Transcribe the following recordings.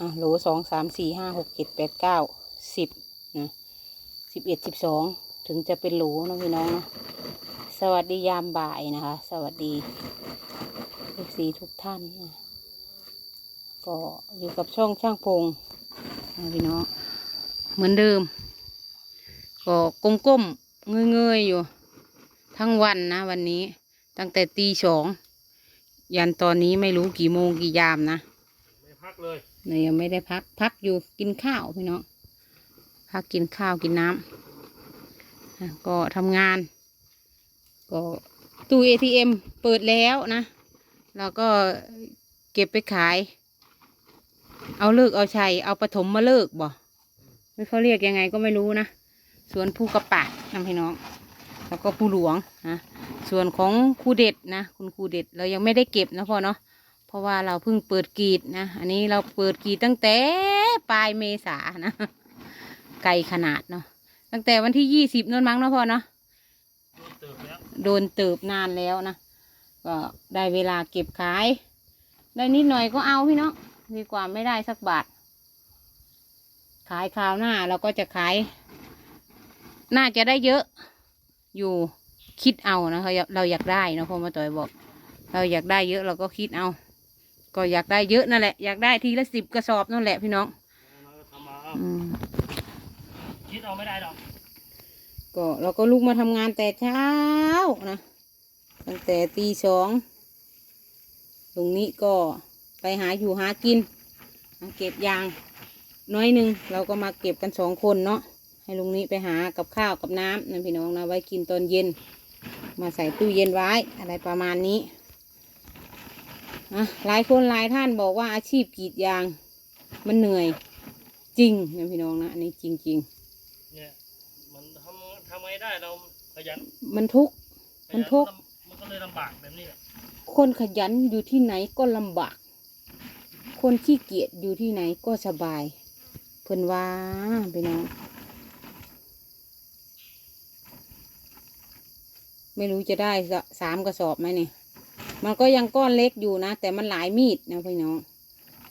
อะโหลสองสามสี่ห้าหกเจ็ดแปดเก้าสิบนะสิบเอ็ดสิบสองถึงจะเป็นโหลนะพี่น้องนะสวัสดียามบ่ายนะคะ สวัสดีทุกสีทุกท่านนะก็อยู่กับช่องช่างพงนะพี่น้องเหมือนเดิม ก็ก้มๆเงยๆอยู่ ทั้งวันนะ วันนี้ตั้งแต่ตีสองยันตอนนี้ไม่รู้กี่โมงกี่ยามนะ ไม่พักเลย เนี่ยยังไม่ได้พัก พักอยู่กินข้าวพี่น้อง พักกินข้าวกินน้ำก็ทำงาน ก็ตู้ ATM เปิดแล้วนะ เราก็เก็บไปขาย เอาเลิกเอาชัย เอาปฐมมาเลิกบ่ไม่เขาเรียกยังไงก็ไม่รู้นะส่วนผู้กระปะนะพี่น้อง แล้วก็ผู้หลวงนะ ส่วนของครูเด็ดนะ คุณครูเด็ดเรายังไม่ได้เก็บนะพ่อเนาะ ราะว่าเราเพิ่งเปิดกรีดนะ อันนี้เราเปิดกรีดตั้งแต่ปลายเมษานะ ไกลขนาดเนาะ ตั้งแต่วันที่ยี่สิบนั่นมั้งเนาะพ่อเนาะโดนเติบแล้วโดนเติบนานแล้วนะ ก็ได้เวลาเก็บขาย ได้นิดหน่อยก็เอาพี่เนาะดีกว่าไม่ได้สักบาท ขายคราวหน้าเราก็จะขาย น่าจะได้เยอะ อยู่คิดเอานะคะเราอยากได้เนะพ่อมาต่อยบอก เราอยากได้เยอะเราก็คิดเอา ก็อยากได้เยอะนั่นแหละ อยากได้ทีละสิบกระสอบนั่นแหละพี่น้องน้อยก็ทำมาเอาอืมคิดเอาไม่ได้หรอกก็เราก็ลุกมาทำงานแต่เช้านะตั้งแต่ตีสองตรงนี้ก็ไปหาอยู่หากินหาเก็บยางน้อยหนึ่งเราก็มาเก็บกันสองคนเนาะให้ลุงนี้ไปหากับข้าวกับน้ำนั่นพี่น้องนะไว้กินตอนเย็น มาใส่ตู้เย็นไว้อะไรประมาณนี้ อะหลายคนหลายท่านบอกว่าอาชีพกรีดยาง มันเหนื่อย จริงนะพี่น้องนะอันนี้จริงๆเนี่ยมันทำทำไงได้เราขยันมันทุกข์ขมันยัทุกข์มันก็เลยลำบากแบบนี้แหละคนขยันอยู่ที่ไหนก็ลำบาก คนขี้เกียจอยู่ที่ไหนก็สบาย เพิ่นว่าไปน้องไม่รู้จะได้สสามกระสอบไหมเนี่ย มันก็ยังก้อนเล็กอยู่นะ แต่มันหลายมีดนะพี่น้อง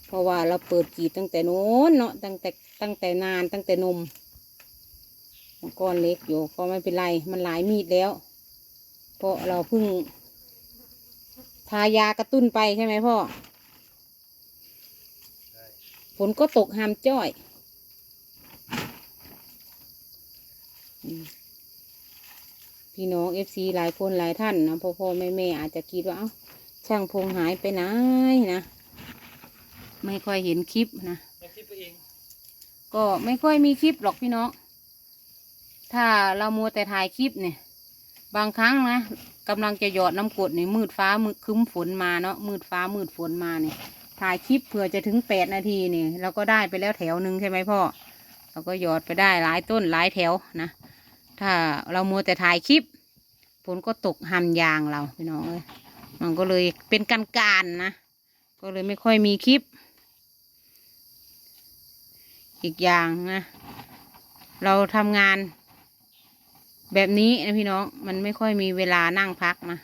เพราะว่าเราเปิดกีดตั้งแต่โน้นเนาะตั้งแต่ตั้งแต่นานตั้งแต่นมมันก้อนเล็กอยู่ก็ไม่เป็นไรมันหลายมีดแล้ว เพราะเราเพิ่งทายากระตุ้นไปใช่ไหมพ่อฝนก็ตกหามจ้อยอ พี่น้องเอฟซีหลายคนหลายท่านนะพ่อพ่อแม่แม่อาจจะคิดว่าเอ้าช่างพงหายไปไหนนะ ไม่ค่อยเห็นคลิปนะไม่คิดไปเองก็ไม่ค่อยมีคลิปหรอกพี่น้อง ถ้าเรามัวแต่ถ่ายคลิปเนี่ย บางครั้งนะกำลังจะหยอดน้ำกรดในมืดฟ้ามืดครึ้มฝนมาเนาะมืดฟ้ามืดฝนมาเนี่ยถ่ายคลิปเผื่อจะถึงแปดนาทีเนี่ยเราก็ได้ไปแล้วแถวหนึ่งใช่ไหมพ่อ เราก็หยอดไปได้หลายต้นหลายแถวนะ ถ้าเรามัวแต่ถ่ายคลิปฝนก็ตกหันยางเราพี่น้องเอ้ยมันก็เลยเป็นการการนะ ก็เลยไม่ค่อยมีคลิป อีกอย่างนะ เราทำงาน แบบนี้นะพี่น้องมันไม่ค่อยมีเวลานั่งพักนะ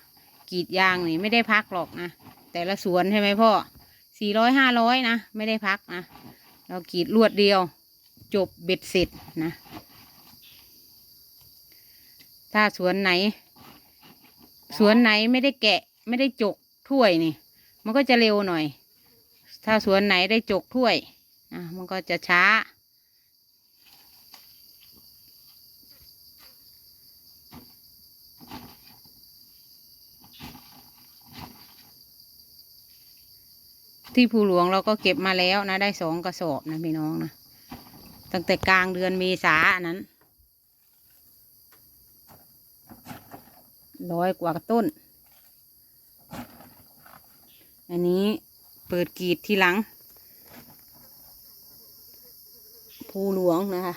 กรีดยางนี่ไม่ได้พักหรอกนะ แต่ละสวนใช่ไหมพ่อสี่ร้อยห้าร้อยนะ ไม่ได้พักนะ เรากรีดรวดเดียว จบเบ็ดเสร็จนะ ถ้าสวนไหน สวนไหนไม่ได้แกะ ไม่ได้จกถ้วยนี่ มันก็จะเร็วหน่อย ถ้าสวนไหนได้จกถ้วยนะมันก็จะช้า ที่ภูหลวงเราก็เก็บมาแล้วนะ ได้สองกระสอบนะพี่น้องนะตั้งแต่กลางเดือนเมษาอันนั้น ร้อยกว่าต้น อันนี้เปิดกีดทีหลัง ภูหลวงนะคะ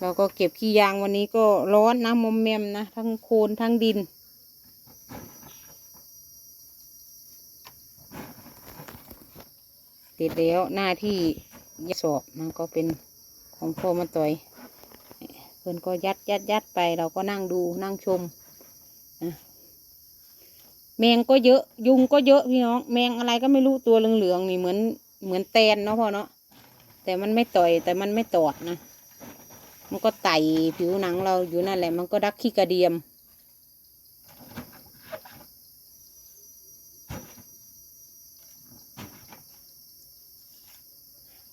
เราก็เก็บขี้ยางวันนี้ก็ร้อนนะมอมแมมนะ ทั้งโคลนทั้งดินเสร็จแล้วหน้าที่ยัดสอบนก็เป็นของพ่อมาต่อย เพื่อนก็ยัดยัดยัดไปเราก็นั่งดูนั่งชม แมงก็เยอะ ยุงก็เยอะพี่น้อง แมงอะไรก็ไม่รู้ตัวเหลืองๆนี่เหมือนเหมือนแตนเนาะพ่อเนาะแต่มันไม่ต่อยแต่มันไม่ตอดนะ มันก็ไต่ผิวหนังเราอยู่นั่นแหละ มันก็ดักขี้กระเดียม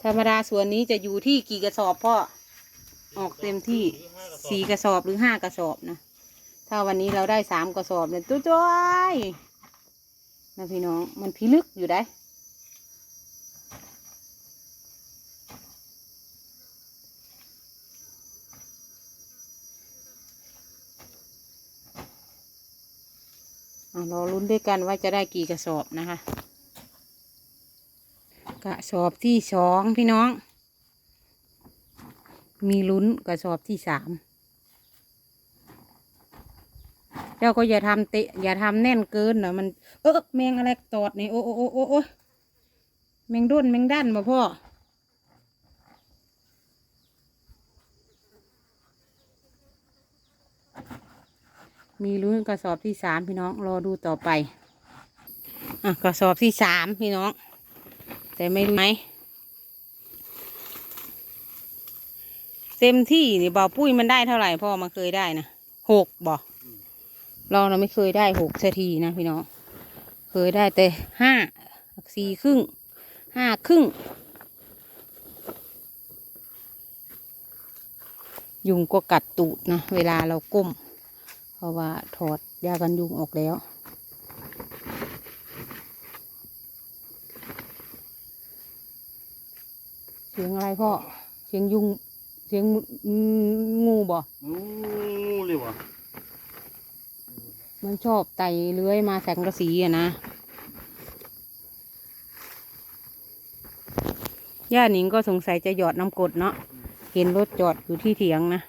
ธรรมดาส่วนนี้จะอยู่ที่กี่กระสอบพ่อ ออกเต็มที่สี่กระสอบหรือห้ากระสอบนะ ถ้าวันนี้เราได้สามกระสอบเนี่ยตัวจ้อยนะพี่น้องมันพิลึกอยู่ได้อะรอลุ้นด้วยกันว่าจะได้กี่กระสอบนะคะ กระสอบที่สองพี่น้อง มีลุ้นกระสอบที่สาม เจ้าก็อย่าทำเตะอย่าทำแน่นเกินนะมัน เออแมงอะไรตอดนี่โอ้โอ้โอ้โอ้โอ้แมงด้นแมงด้านมาพ่อมีลุ้นกระสอบที่สามพี่น้องรอดูต่อไปอะกระสอบที่สามพี่น้อง แต่ไม่รู้ไหมเต็มที่นี่บ่อปุ้ยมันได้เท่าไหร่พ่อมาเคยได้นะหกบ่ เราเราไม่เคยได้หกสักทีนะพี่น้อง เคยได้แต่ห้าสี่ครึ่งห้าครึ่ง ยุงก็กัดตูดนะเวลาเราก้ม เพราะว่าถอดยากันยุงออกแล้วเสียงอะไรพ่อ เสียงยุง เสียงงูบ่งูเลยวะ มันชอบไต่เลื้อยมาแสงกระสีอะนะย่าหนิงก็สงสัยจะหยอดน้ำกรดเนาะเห็นรถจอดอยู่ที่เถียงนะ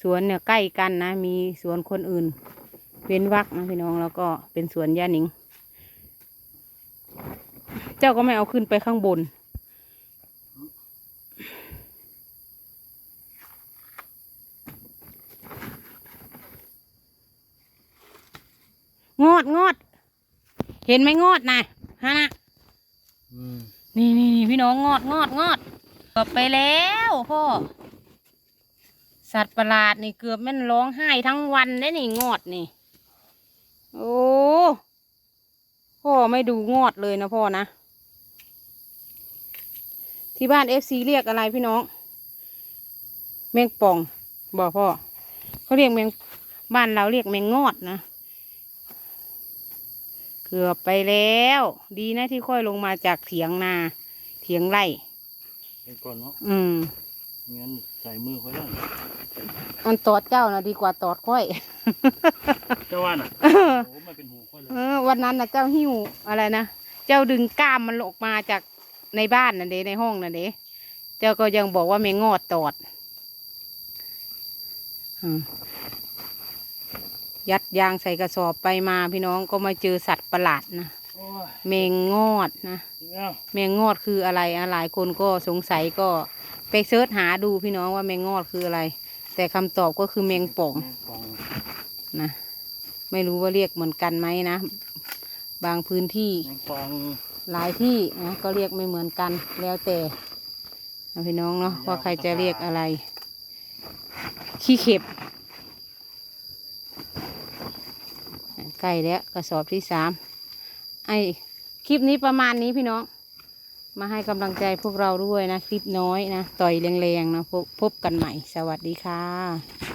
สวนเนี่ยใกล้กันนะ มีสวนคนอื่น เว้นวักนะพี่น้องแล้วก็เป็นสวนย่าหนิง เจ้าก็ไม่เอาขึ้นไปข้างบน งอดงอด เห็นไหมงอดนะฮะนะอืมนี่นี่นี่พี่น้องงอดงอดงอดเกือบไปแล้วพ่อ สัตว์ประหลาดนี่เกือบแม่นร้องไห้ทั้งวันได้นี่งอดนี่ โอ้พ่อไม่ดูงอดเลยนะพ่อนะ ที่บ้านเอฟซีเรียกอะไรพี่น้อง แมงป่องบอกพ่อเขาเรียกแมงบ้านเราเรียกแมงงอดนะ เกือบไปแล้ว ดีนะที่ค่อยลงมาจากเถียงนาเถียงไร่เป็นก่อนเนาะอืมงั้นใส่มือค่อยได้มันตอดเจ้านะดีกว่าตอดค่อย เจ้าว่าน่ะโอ้ไม่เป็นหูค่อยเลยเออ วันนั้นนะเจ้าหิ้วอะไรนะเจ้าดึงกล้ามมันออกมาจากในบ้านน่ะเด้ในห้องน่ะเด้เจ้าก็ยังบอกว่าไม่งอดตอดอืม ยัดยางใส่กระสอบไปมาพี่น้องก็มาเจอสัตว์ประหลาดนะโอ้ยแมงงอดนะจริงแล้วแมงงอดคืออะไรอะหลายคนก็สงสัยก็ไปเสิร์ชหาดูพี่น้องว่าแมงงอดคืออะไร แต่คำตอบก็คือแมงป่องแมงป่องนะไม่รู้ว่าเรียกเหมือนกันไหมนะ บางพื้นที่แมงป่องหลายที่นะก็เรียกไม่เหมือนกันแล้วแต่นะพี่น้องเนาะว่าใครจะเรียกอะไร ขี้เข็บ ใกล้แล้วกระสอบที่สามไอคลิปนี้ประมาณนี้พี่น้อง มาให้กำลังใจพวกเราด้วยนะ คลิปน้อยนะ ต่อยแรงๆนะพบพบกันใหม่ สวัสดีค่ะ